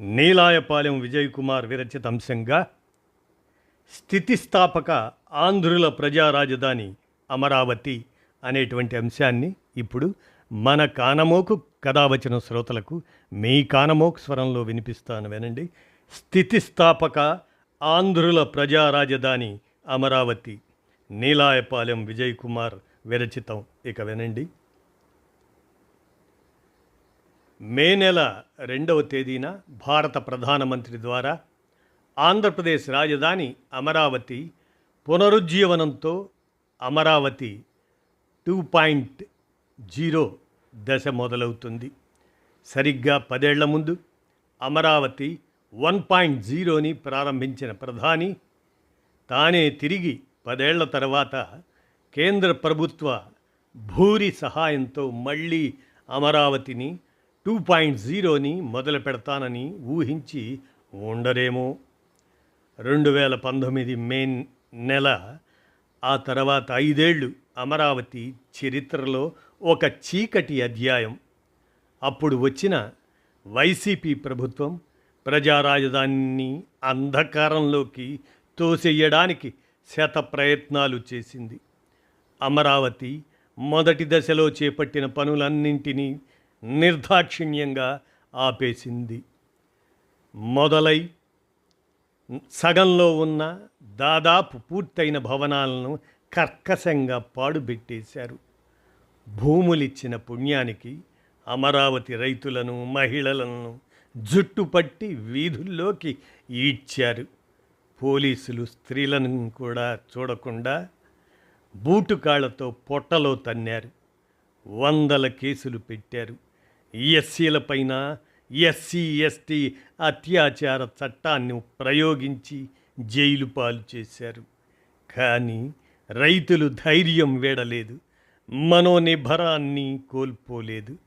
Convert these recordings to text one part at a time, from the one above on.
నీలాయపాలెం విజయ్ కుమార్ విరచిత అంశంగా స్థితిస్థాపక ఆంధ్రుల ప్రజా రాజధాని అమరావతి అనేటువంటి అంశాన్ని ఇప్పుడు మన కానమోకు కథావచన శ్రోతలకు మీ కానమోకు స్వరంలో వినిపిస్తాను వినండి. స్థితిస్థాపక ఆంధ్రుల ప్రజా రాజధాని అమరావతి నీలాయపాలెం విజయ్ కుమార్ విరచితం. ఇక వినండి. మే నెల రెండవ తేదీన భారత ప్రధానమంత్రి ద్వారా ఆంధ్రప్రదేశ్ రాజధాని అమరావతి పునరుజ్జీవనంతో అమరావతి టూ పాయింట్ జీరో దశ మొదలవుతుంది. సరిగ్గా పదేళ్ళ ముందు అమరావతి వన్ పాయింట్ జీరోని ప్రారంభించిన ప్రధాని తానే తిరిగి పదేళ్ళ తర్వాత కేంద్ర ప్రభుత్వ భూరి సహాయంతో మళ్ళీ అమరావతిని టూ పాయింట్ జీరోని మొదలు పెడతానని ఊహించి ఉండరేమో. రెండు వేల పంతొమ్మిది మే నెల ఆ తర్వాత ఐదేళ్ళు అమరావతి చరిత్రలో ఒక చీకటి అధ్యాయం. అప్పుడు వచ్చిన వైసీపీ ప్రభుత్వం ప్రజా రాజధానిని అంధకారంలోకి తోసేయడానికి శత ప్రయత్నాలు చేసింది. అమరావతి మొదటి దశలో చేపట్టిన పనులన్నింటినీ నిర్దాక్షిణ్యంగా ఆపేసింది. మొదలై సగంలో ఉన్న దాదాపు పూర్తయిన భవనాలను కర్కశంగా పాడుబెట్టేశారు. భూములిచ్చిన పుణ్యానికి అమరావతి రైతులను మహిళలను జుట్టుపట్టి వీధుల్లోకి ఈడ్చారు. పోలీసులు స్త్రీలను కూడా చూడకుండా బూటుకాళ్ళతో పొట్టలో తన్నారు. వందల కేసులు పెట్టారు. ఎస్సీలపైన ఎస్సీ ఎస్టీ అత్యాచార చట్టాన్ని ప్రయోగించి జైలు పాలు చేశారు. కానీ రైతులు ధైర్యం వేడలేదు. మనోనిభరాన్ని కోల్పోలేదు.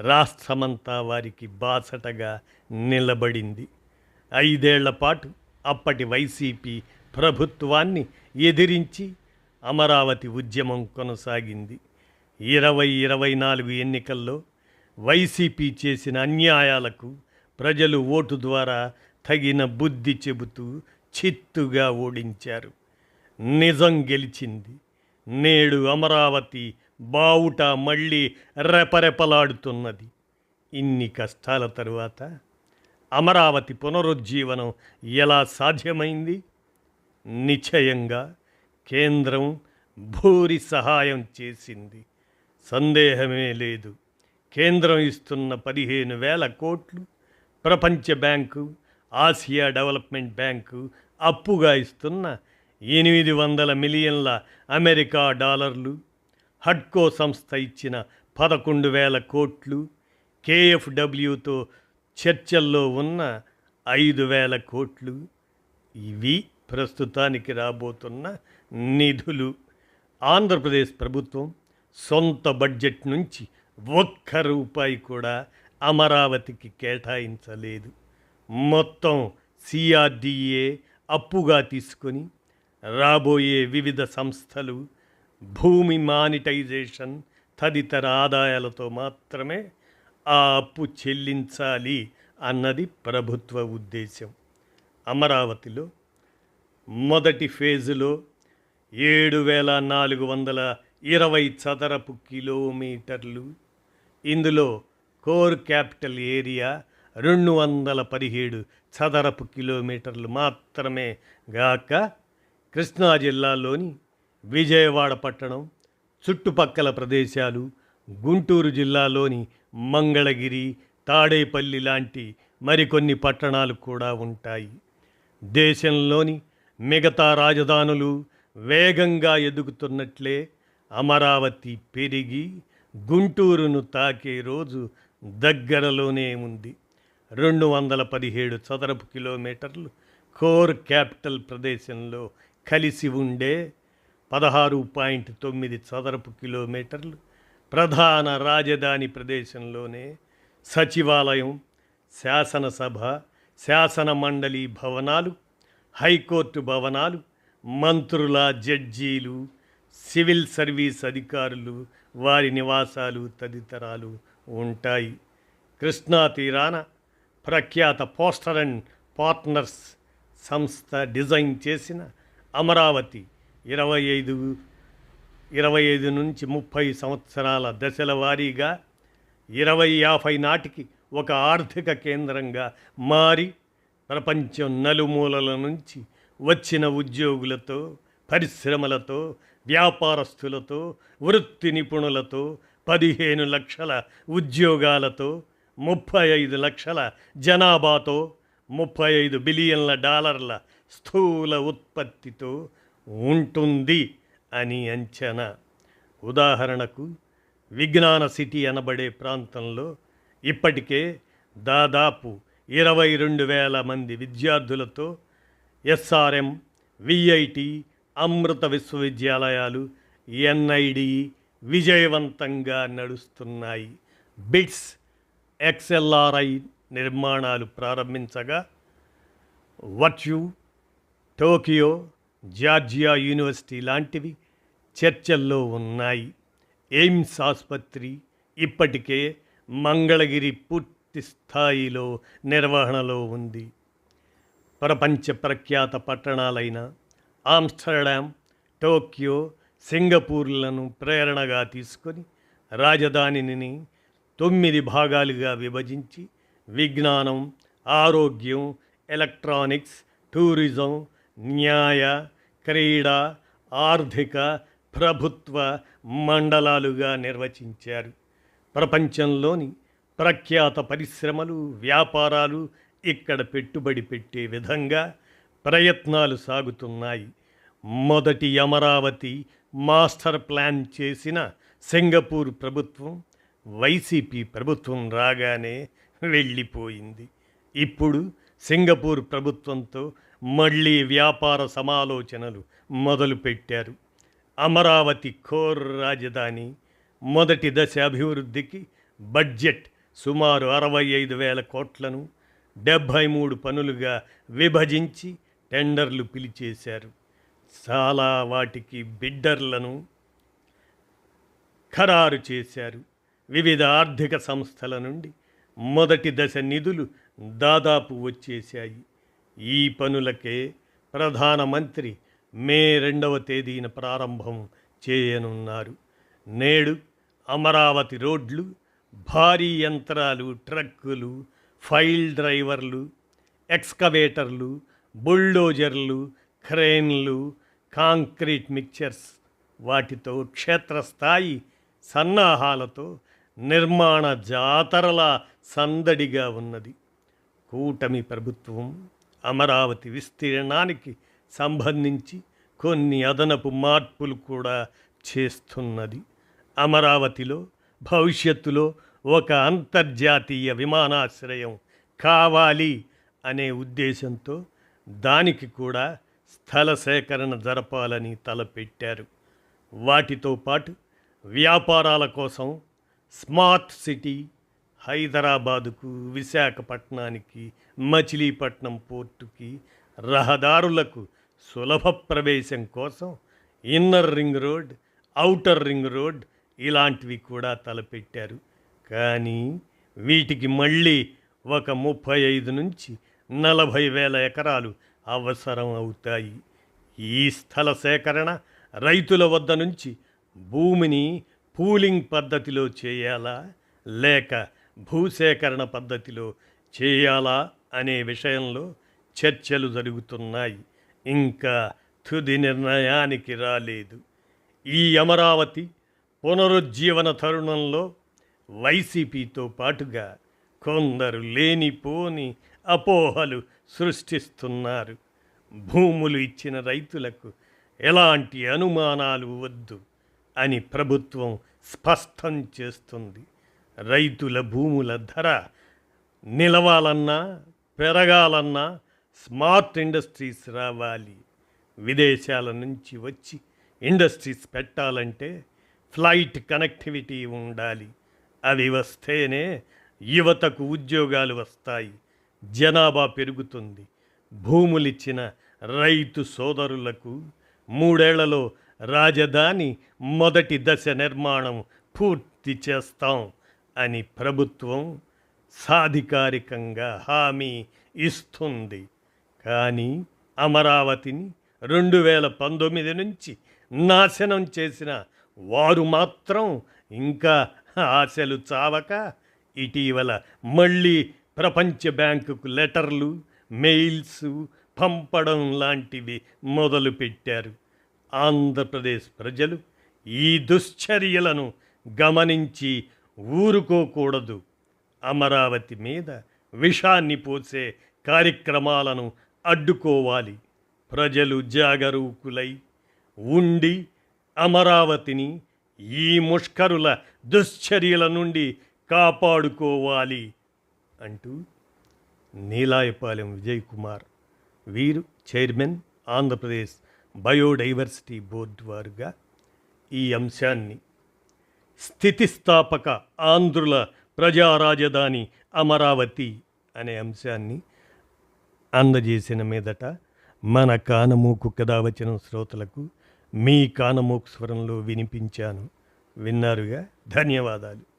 రాష్ట్రమంతా వారికి బాసటగా నిలబడింది. ఐదేళ్ళ పాటు అప్పటి వైసీపీ ప్రభుత్వాన్ని ఎదిరించి అమరావతి ఉద్యమం కొనసాగింది. ఇరవై ఇరవై నాలుగు ఎన్నికల్లో వైసీపీ చేసిన అన్యాయాలకు ప్రజలు ఓటు ద్వారా తగిన బుద్ధి చెబుతూ చిత్తుగా ఓడించారు. నిజం గెలిచింది. నేడు అమరావతి బావుట మళ్ళీ రెపరెపలాడుతున్నది. ఇన్ని కష్టాల తరువాత అమరావతి పునరుజ్జీవనం ఎలా సాధ్యమైంది? నిశ్చయంగా కేంద్రం భూరి సహాయం చేసింది. సందేహమే లేదు. కేంద్రం ఇస్తున్న పదిహేను వేల కోట్లు ప్రపంచ బ్యాంకు ఆసియా డెవలప్మెంట్ బ్యాంకు అప్పుగా ఇస్తున్న ఎనిమిది వందల మిలియన్ల అమెరికా డాలర్లు హడ్కో సంస్థ ఇచ్చిన పదకొండు వేల కోట్లు కేఎఫ్డబ్ల్యూతో చర్చల్లో ఉన్న ఐదు వేల కోట్లు ఇవి ప్రస్తుతానికి రాబోతున్న నిధులు. ఆంధ్రప్రదేశ్ ప్రభుత్వం సొంత బడ్జెట్ నుంచి ఒక్క రూపాయి కూడా అమరావతికి కేటాయించలేదు. మొత్తం సిఆర్డిఏ అప్పుగా తీసుకొని రాబోయే వివిధ సంస్థలు భూమి మానిటైజేషన్ తదితర ఆదాయాలతో మాత్రమే ఆ అప్పు చెల్లించాలి అన్నది ప్రభుత్వ ఉద్దేశం అమరావతిలో మొదటి ఫేజులో ఏడు వేల నాలుగు వందల ఇరవై చదరపు కిలోమీటర్లు ఇందులో కోర్ క్యాపిటల్ ఏరియా రెండు వందల పదిహేడు చదరపు కిలోమీటర్లు మాత్రమే గాక కృష్ణా జిల్లాలోని విజయవాడ పట్టణం చుట్టుపక్కల ప్రదేశాలు గుంటూరు జిల్లాలోని మంగళగిరి తాడేపల్లి లాంటి మరికొన్ని పట్టణాలు కూడా ఉంటాయి. దేశంలోని మిగతా రాజధానులు వేగంగా ఎదుగుతున్నట్లే అమరావతి పెరిగి గుంటూరును తాకే రోజు దగ్గరలోనే ఉంది. రెండు వందల పదిహేడు చదరపు కిలోమీటర్లు కోర్ క్యాపిటల్ ప్రదేశంలో కలిసి ఉండే పదహారు పాయింట్ తొమ్మిది చదరపు కిలోమీటర్లు ప్రధాన రాజధాని ప్రదేశంలోనే సచివాలయం శాసనసభ శాసన మండలి భవనాలు హైకోర్టు భవనాలు మంత్రుల జడ్జీలు సివిల్ సర్వీస్ అధికారులు వారి నివాసాలు తదితరాలు ఉంటాయి. కృష్ణా తీరాన ప్రఖ్యాత పోస్టర్ అండ్ పార్ట్నర్స్ సంస్థ డిజైన్ చేసిన అమరావతి ఇరవై ఐదు ఇరవై ఐదు నుంచి ముప్పై సంవత్సరాల దశల వారీగా ఇరవై యాభై నాటికి ఒక ఆర్థిక కేంద్రంగా మారి ప్రపంచం నలుమూలల నుంచి వచ్చిన ఉద్యోగులతో పరిశ్రమలతో వ్యాపారస్తులతో వృత్తి నిపుణులతో పదిహేను లక్షల ఉద్యోగాలతో ముప్పై ఐదు లక్షల జనాభాతో ముప్పై ఐదు బిలియన్ల డాలర్ల స్థూల ఉత్పత్తితో ఉంటుంది అని అంచనా. ఉదాహరణకు విజ్ఞాన సిటీ అనబడే ప్రాంతంలో ఇప్పటికే దాదాపు ఇరవై రెండు వేల మంది విద్యార్థులతో ఎస్ఆర్ఎం విఐటి అమృత విశ్వవిద్యాలయాలు ఎన్ఐడి విజయవంతంగా నడుస్తున్నాయి. బిట్స్ ఎక్స్ఎల్ఆర్ఐ నిర్మాణాలు ప్రారంభించగా వర్చ్యూ టోకియో జార్జియా యూనివర్సిటీ లాంటివి చర్చల్లో ఉన్నాయి. ఎయిమ్స్ ఆసుపత్రి ఇప్పటికే మంగళగిరి పూర్తి స్థాయిలో నిర్వహణలో ఉంది. ప్రపంచ ప్రఖ్యాత పట్టణాలైన ఆమ్స్టర్డామ్ టోక్యో సింగపూర్లను ప్రేరణగా తీసుకొని రాజధానిని తొమ్మిది భాగాలుగా విభజించి విజ్ఞానం ఆరోగ్యం ఎలక్ట్రానిక్స్ టూరిజం న్యాయ క్రీడ ఆర్థిక ప్రభుత్వ మండలాలుగా నిర్వచించారు. ప్రపంచంలోని ప్రఖ్యాత పరిశ్రమలు వ్యాపారాలు ఇక్కడ పెట్టుబడి పెట్టే విధంగా ప్రయత్నాలు సాగుతున్నాయి. మొదటి అమరావతి మాస్టర్ ప్లాన్ చేసిన సింగపూర్ ప్రభుత్వం వైసీపీ ప్రభుత్వం రాగానే వెళ్ళిపోయింది. ఇప్పుడు సింగపూర్ ప్రభుత్వంతో మళ్ళీ వ్యాపార సమాలోచనలు మొదలుపెట్టారు. అమరావతి కోర్ రాజధాని మొదటి దశ అభివృద్ధికి బడ్జెట్ సుమారు అరవై ఐదు వేల కోట్లను డెబ్భై మూడు పనులుగా విభజించి టెండర్లు పిలిచేశారు. చాలా వాటికి బిడ్డర్లను ఖరారు చేశారు. వివిధ ఆర్థిక సంస్థల నుండి మొదటి దశ నిధులు దాదాపు వచ్చేశాయి. ఈ పనులకే ప్రధానమంత్రి మే రెండవ తేదీన ప్రారంభం చేయనున్నారు. నేడు అమరావతి రోడ్లు భారీ యంత్రాలు ట్రక్కులు ఫైల్ డ్రైవర్లు ఎక్స్కవేటర్లు బుల్డోజర్లు క్రేన్లు కాంక్రీట్ మిక్చర్స్ వాటితో క్షేత్రస్థాయి సన్నాహాలతో నిర్మాణ జాతరల సందడిగా ఉన్నది. కూటమి ప్రభుత్వం అమరావతి విస్తీర్ణానికి సంబంధించి కొన్ని అదనపు మార్పులు కూడా చేస్తున్నది. అమరావతిలో భవిష్యత్తులో ఒక అంతర్జాతీయ విమానాశ్రయం కావాలి అనే ఉద్దేశంతో దానికి కూడా స్థల సేకరణ జరపాలని తలపెట్టారు. వాటితో పాటు వ్యాపారాల కోసం స్మార్ట్ సిటీ హైదరాబాదుకు విశాఖపట్నానికి మచిలీపట్నం పోర్టుకి రహదారులకు సులభ ప్రవేశం కోసం inner ring road outer ring road ఇలాంటివి కూడా తలపెట్టారు. కానీ వీటికి మళ్ళీ ఒక ముప్పై ఐదు నుంచి నలభై వేల ఎకరాలు అవసరం అవుతాయి. ఈ స్థల సేకరణ రైతుల వద్ద నుంచి భూమిని పూలింగ్ పద్ధతిలో చేయాలా? లేక భూసేకరణ పద్ధతిలో చేయాలా? అనే విషయంలో చర్చలు జరుగుతున్నాయి. ఇంకా తుది నిర్ణయానికి రాలేదు. ఈ అమరావతి పునరుజ్జీవన తరుణంలో వైసీపీతో పాటుగా కొందరు లేనిపోని అపోహలు సృష్టిస్తున్నారు. భూములు ఇచ్చిన రైతులకు ఎలాంటి అనుమానాలు వద్దు అని ప్రభుత్వం స్పష్టం చేస్తుంది. రైతుల భూముల ధర నిలవాలన్నా పెరగాలన్నా స్మార్ట్ ఇండస్ట్రీస్ రావాలి. విదేశాల నుంచి వచ్చి ఇండస్ట్రీస్ పెట్టాలంటే ఫ్లైట్ కనెక్టివిటీ ఉండాలి. అవి వస్తేనే యువతకు ఉద్యోగాలు వస్తాయి. జనాభా పెరుగుతుంది. భూములిచ్చిన రైతు సోదరులకు మూడేళ్ళలో రాజధాని మొదటి దశ నిర్మాణం పూర్తి చేస్తాం అని ప్రభుత్వం సాధికారికంగా హామీ ఇస్తుంది. కానీ అమరావతిని రెండు వేల పంతొమ్మిది నుంచి నాశనం చేసిన వారు మాత్రం ఇంకా ఆశలు చావక ఇటీవల మళ్ళీ ప్రపంచ బ్యాంకుకు లెటర్లు మెయిల్స్ పంపడం లాంటివి మొదలుపెట్టారు ఆంధ్రప్రదేశ్ ప్రజలు ఈ దుశ్చర్యలను గమనించి ఊరుకోకూడదు. అమరావతి మీద విషాన్ని పోసే కార్యక్రమాలను అడ్డుకోవాలి. ప్రజలు జాగరూకులై ఉండి అమరావతిని ఈ ముష్కరుల దుశ్చర్యల నుండి కాపాడుకోవాలి. అంటూ నీలాయపాలెం విజయ్ కుమార్ వీరు చైర్మన్ ఆంధ్రప్రదేశ్ బయోడైవర్సిటీ బోర్డు వారుగా ఈ అంశాన్ని స్థితిస్థాపక ఆంధ్రుల ప్రజా రాజధాని అమరావతి అనే అంశాన్ని అందజేసిన మీదట మన కానమూకు కథ వచ్చిన శ్రోతలకు మీ కానమూకు స్వరంలో వినిపించాను. విన్నారుగా? ధన్యవాదాలు.